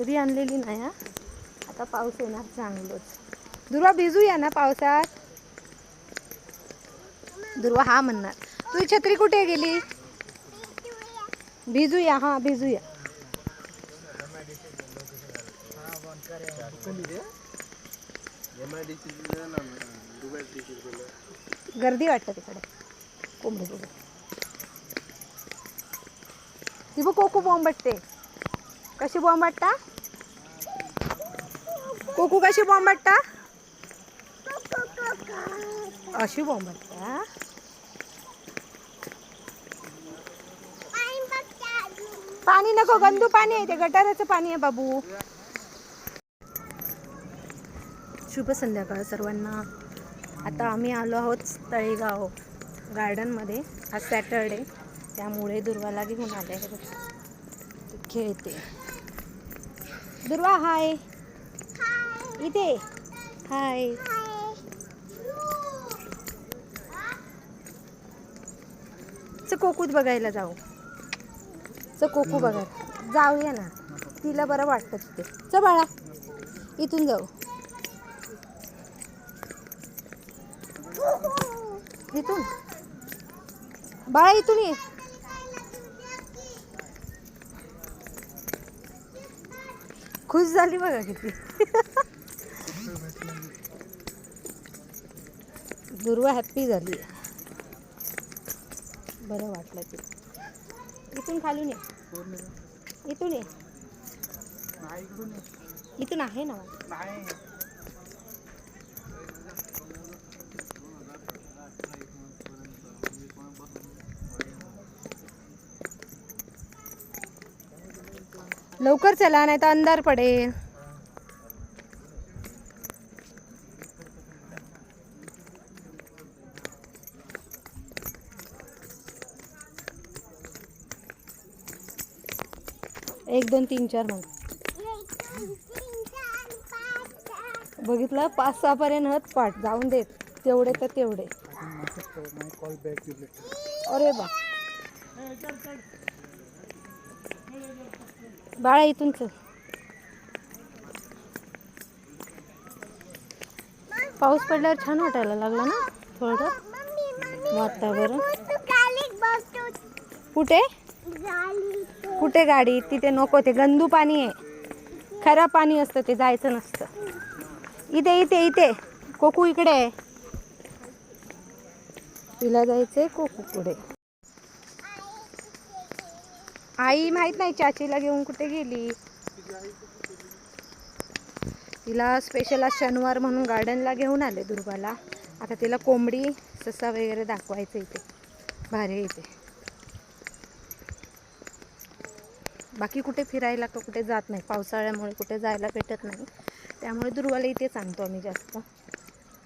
छत्री आणलेली नाही हा. आता पाऊस येणार चांगलंच. दुर्वा भिजूया ना पावसात. दुर्वा हा म्हणणार. तुझी छत्री कुठे गेली? भिजूया हा भिजूया. गर्दी वाटतं तिकडे. कोंबडी ती बघ कोकू बॉम्ब कशी बॉम्बटता कोकू कशी बॉम्ब अशी बॉम्ब पाणी नको गंदू पाणी आहे ते गटाराचं पाणी आहे बाबू. शुभ संध्याकाळ सर्वांना. आता आम्ही आलो आहोत तळेगाव गार्डनमध्ये आज सॅटरडे त्यामुळे दुर्वाला घेऊन आले खेळते. दुर्वा हाय इथे. हाय च कोकूत बघायला जाऊ. च कोकू बघा. जाऊया ना. तिला बरं वाटतं तिथे. च बाळा. इथून जाऊ. इथून. बाळा इथून ये. खुश झाली बघा किती. दुर्वा हॅप्पी झाली. बरं वाटलं ते. इथून खालून ये. इथून ये. इथून आहे ना. लवकर चला नाही तर अंधार पडेल. एक दोन तीन चार मग. बघितलं? पाच सहा पर्यंत हत पाठ. जाऊन देत तेवढे तर तेवढे. अरे बा. बाळा इथून चल. पाऊस पडल्यावर छान वाटायला लागला ना थोडं? वातावरण. कुठे? कुठे गाडी? तिथे नको ते गंदू पाणी आहे. खरं पाणी असतं ते जायचं नसतं. इथे इथे इथे. कोकू इकडे आहे. तिला जायचंय कोकू पुढे. आई माहीत नाही चाचीला घेऊन कुठे गेली? तिला स्पेशल आज शनिवार म्हणून गार्डनला घेऊन आले दुर्गाला. आता तिला कोंबडी ससा वगैरे दाखवायचं इथे. भारी इथे. बाकी कुठे फिरायला का कुठे जात नाही. पावसाळ्यामुळे कुठे जायला भेटत नाही. त्यामुळे दुर्वाला इथेच आणतो आम्ही जास्त.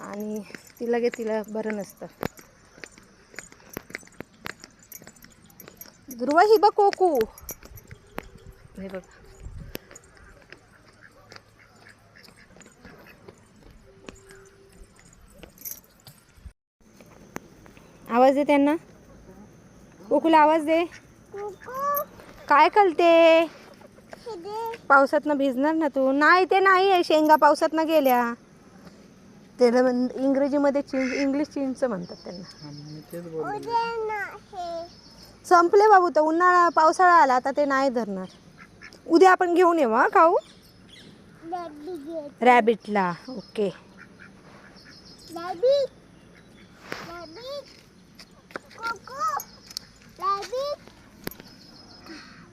आणि तिला गे तिला बरं नसतं. दुर्वा ही बघ कोकू. हे बघ. आवाज दे त्यांना. कोकूला आवाज दे. काय कळते पावसातनं भिजणार ना तू? नाही ते नाही आहे. शेंगा पावसातनं गेल्या. त्याला इंग्रजीमध्ये चिंच इंग्लिश चिंच म्हणतात त्यांना. संपले बाबू तर उन्हाळा पावसाळा आला आता ते नाही धरणार. उद्या आपण घेऊन येऊ हा खाऊ? रॅबिटला ओके.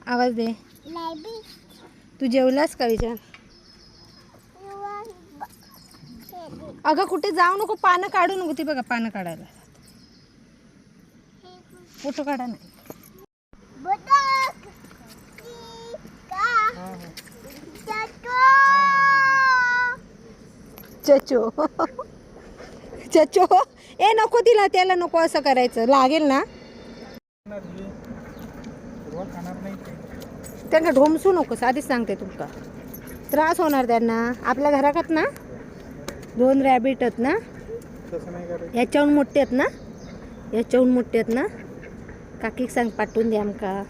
आवाज दे. तू जेवलास का विचार? अगं कुठे जाऊ नको पानं काढू नको ती बघा पानं काढायला. फोटो काढा नाही चचो. चचो. ए नको तिला त्याला नको असं करायचं. लागेल ना? त्यांना ढोमसू नकोस आधीच सांगते तुमका. त्रास होणार त्यांना. आपल्या घरात ना? दोन रॅबिट आहेत ना? याच्याहून मोठे आहेत ना? याच्याहून मोठे आहेत ना? काकीक सांग पाठवून द्या आमका.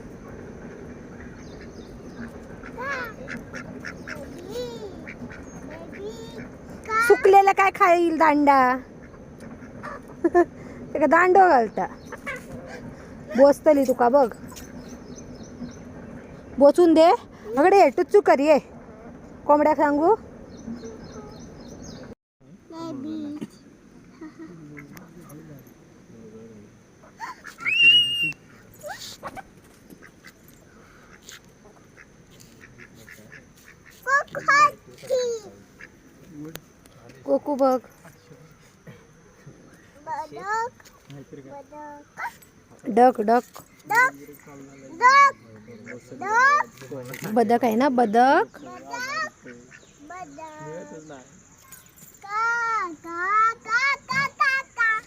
सुकलेला काय खाईल दांडा? ते दांडो घालता? बोचतली तुका बघ? बोचून दे. अगडे ये टुच्चू कर ये. कोंबड्याक सांगू? कोकू बघ. Duck duck. बदक आहे ना बदक.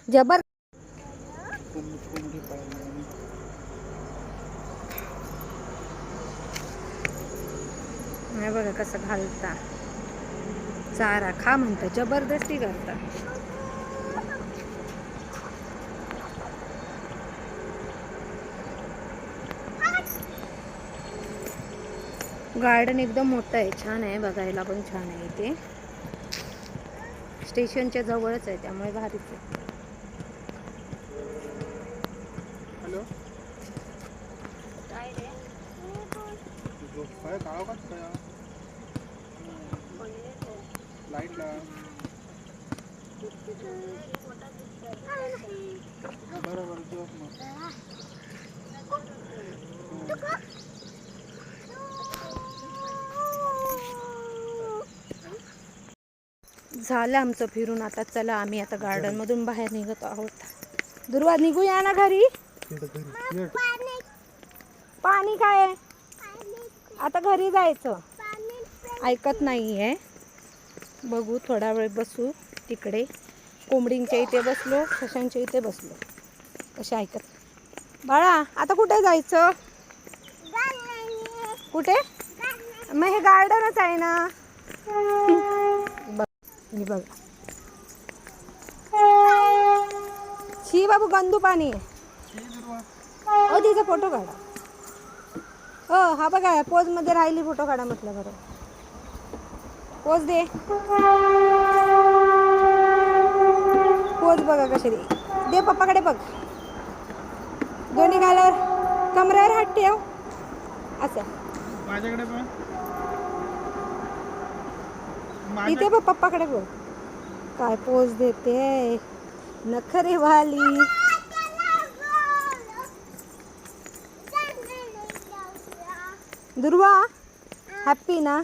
जबर. नाही बघा कसं घालता चारा खा म्हणतं जबरदस्ती करता गार्डन एकदम मोठं आहे छान आहे बघायला पण छान आहे इथे. स्टेशनच्या जवळच आहे त्यामुळे भारीच आहे हॅलो काय काळा का काय लाइट ला मग झालं आमचं फिरून आता चला आम्ही आता गार्डन मधून बाहेर निघत आहोत. दुर्वा निघूया ना घरी? पाणी काय आता घरी जायचं. ऐकत नाही आहे बघू थोडा वेळ बसू तिकडे. कोंबडींच्या इथे बसलो सशांच्या इथे बसलो. असे ऐकत बाळा आता कुठे जायचं? कुठे? मग हे गार्डनच आहे ना. बघ हे शी बाबू गंदू पाणी. आहे ओ तिचा फोटो काढा. हो हा बघा पोजमध्ये राहिली फोटो काढा म्हटलं बरं. पोज दे. पोज बघा कशी दे दे पप्पाकडे बघ. दोन्ही गालावर कमऱ्यावर हात ठेव. असं. इथे बघ पप्पाकडे बघ. काय पोज देते. नखरे वाली. दुर्वा हॅप्पी ना?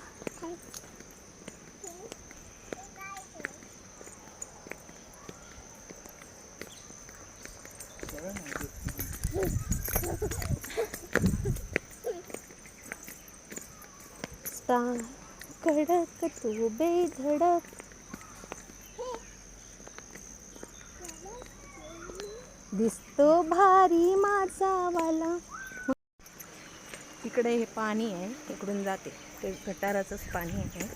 कडक तू बेधडक। दिसतो भारी माझा वाला। इकडे हे पाणी आहे इकडून जाते. ते गटाराचंच पाणी आहे.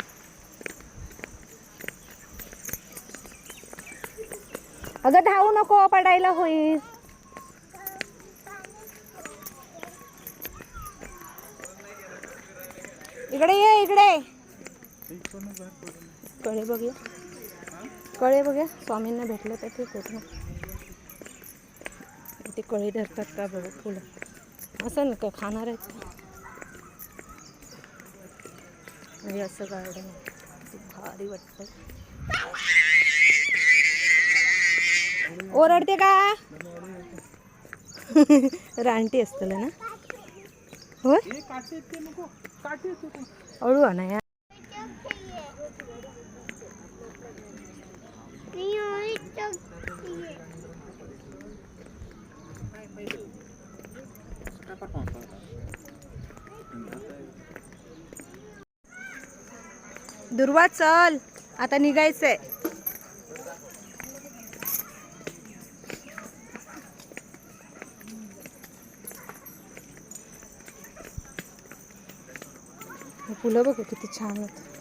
अगं धावू नको पडायला होईल इकडे ये इकडे कळे बघूया. कळे बघूया. स्वामींना भेटलं तर ठीक होत ना. ते कळे धरतात का बघू फुलं असं ना काय खाणार आहेत का? म्हणजे असं गार्डन भारी वाटतं ओरडते का? रानटी असतं ना? होय? हे. अळू आणा या. दुर्वा चल. आता निघायचंय. फुलं बघू किती छान आहेत.